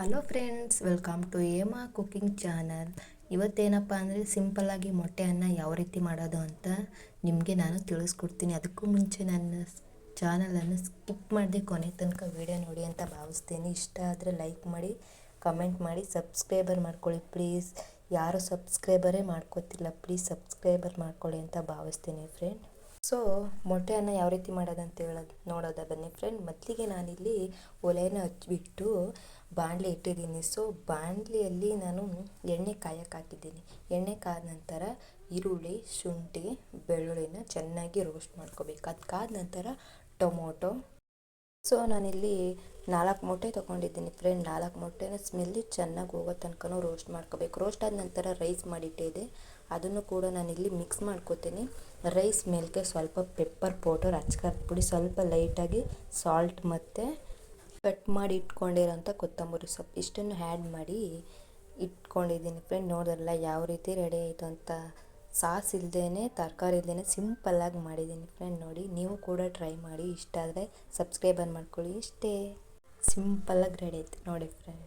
Hello friends welcome to ಏಮಾ cooking channel ಇವತ್ತೇನಪ್ಪ ಅಂದರೆ ಸಿಂಪಲ್ಲಾಗಿ ಮೊಟ್ಟೆ ಅನ್ನ ಯಾವ ರೀತಿ ಮಾಡೋದು ಅಂತ ನಿಮಗೆ ನಾನು ತಿಳಿಸ್ಕೊಡ್ತೀನಿ. ಅದಕ್ಕೂ ಮುಂಚೆ ನನ್ನ ಚಾನಲನ್ನು ಸ್ಕಿಪ್ ಮಾಡಿದೆ ಕೊನೆ ತನಕ ವೀಡಿಯೋ ನೋಡಿ ಅಂತ ಭಾವಿಸ್ತೀನಿ. ಇಷ್ಟ ಆದರೆ ಲೈಕ್ ಮಾಡಿ ಕಮೆಂಟ್ ಮಾಡಿ ಸಬ್ಸ್ಕ್ರೈಬರ್ ಮಾಡ್ಕೊಳ್ಳಿ ಪ್ಲೀಸ್ ಯಾರು ಸಬ್ಸ್ಕ್ರೈಬರೇ ಮಾಡ್ಕೋತಿಲ್ಲ ಪ್ಲೀಸ್ ಸಬ್ಸ್ಕ್ರೈಬರ್ ಮಾಡ್ಕೊಳ್ಳಿ ಅಂತ ಭಾವಿಸ್ತೀನಿ ಫ್ರೆಂಡ್ ಸೊ ಮೊಟ್ಟೆಯನ್ನು ಯಾವ ರೀತಿ ಮಾಡೋದಂತ ಹೇಳೋದು, ನೋಡೋದ ಬನ್ನಿ ಫ್ರೆಂಡ್ ಮೊದಲಿಗೆ ನಾನಿಲ್ಲಿ ಒಲೆಯನ್ನು ಹಚ್ಚಿಬಿಟ್ಟು ಬಾಣಲೆ ಇಟ್ಟಿದ್ದೀನಿ. ಸೊ ಬಾಣಲೆಯಲ್ಲಿ ನಾನು ಎಣ್ಣೆ ಕಾಯಕ್ಕೆ ಹಾಕಿದ್ದೀನಿ. ಎಣ್ಣೆ ಕಾದ ನಂತರ ಈರುಳ್ಳಿ, ಶುಂಠಿ, ಬೆಳ್ಳುಳ್ಳಿನ ಚೆನ್ನಾಗಿ ರೋಸ್ಟ್ ಮಾಡ್ಕೋಬೇಕು. ಅದು ಕಾದ ನಂತರ ಟೊಮೊಟೊ. ಸೊ ನಾನಿಲ್ಲಿ ನಾಲ್ಕು ಮೊಟ್ಟೆ ತೊಗೊಂಡಿದ್ದೀನಿ ಫ್ರೆಂಡ್ ನಾಲ್ಕು ಮೊಟ್ಟೆನ ಸ್ಮೆಲ್ಲಿ ಚೆನ್ನಾಗಿ ಹೋಗೋ ತನಕನೂ ರೋಸ್ಟ್ ಮಾಡ್ಕೋಬೇಕು. ರೋಸ್ಟ್ ಆದ ನಂತರ ರೈಸ್ ಮಾಡಿಟ್ಟಿದೆ ಅದನ್ನು ಕೂಡ ನಾನಿಲ್ಲಿ ಮಿಕ್ಸ್ ಮಾಡ್ಕೋತೀನಿ. ರೈಸ್ ಮೇಲ್ಗೆ ಸ್ವಲ್ಪ ಪೆಪ್ಪರ್ ಪೌಡರ್ ಅಚ್ಕಾರದ ಪುಡಿ ಸ್ವಲ್ಪ ಲೈಟಾಗಿ ಸಾಲ್ಟ್ ಮತ್ತು ಕಟ್ ಮಾಡಿ ಇಟ್ಕೊಂಡಿರೋಂಥ ಕೊತ್ತಂಬರಿ ಸೊಪ್ಪು. ಇಷ್ಟನ್ನು ಆ್ಯಡ್ ಮಾಡಿ ಇಟ್ಕೊಂಡಿದ್ದೀನಿ ಫ್ರೆಂಡ್ ನೋಡಿದ್ರಲ್ಲ ಯಾವ ರೀತಿ ರೆಡಿ ಆಯಿತು ಅಂತ? ಸಾಸ್ ಇಲ್ಲದೇ ತರಕಾರಿ ಇಲ್ಲದೇ ಸಿಂಪಲ್ಲಾಗಿ ಮಾಡಿದ್ದೀನಿ ಫ್ರೆಂಡ್ ನೋಡಿ, ನೀವು ಕೂಡ ಟ್ರೈ ಮಾಡಿ. ಇಷ್ಟ ಆದರೆ ಸಬ್ಸ್ಕ್ರೈಬರ್ ಮಾಡ್ಕೊಳ್ಳಿ. ಇಷ್ಟೇ. ಸಿಂಪಲ್ಲಾಗಿ ರೆಡಿ ಆಯ್ತು ನೋಡಿ ಫ್ರೆಂಡ್.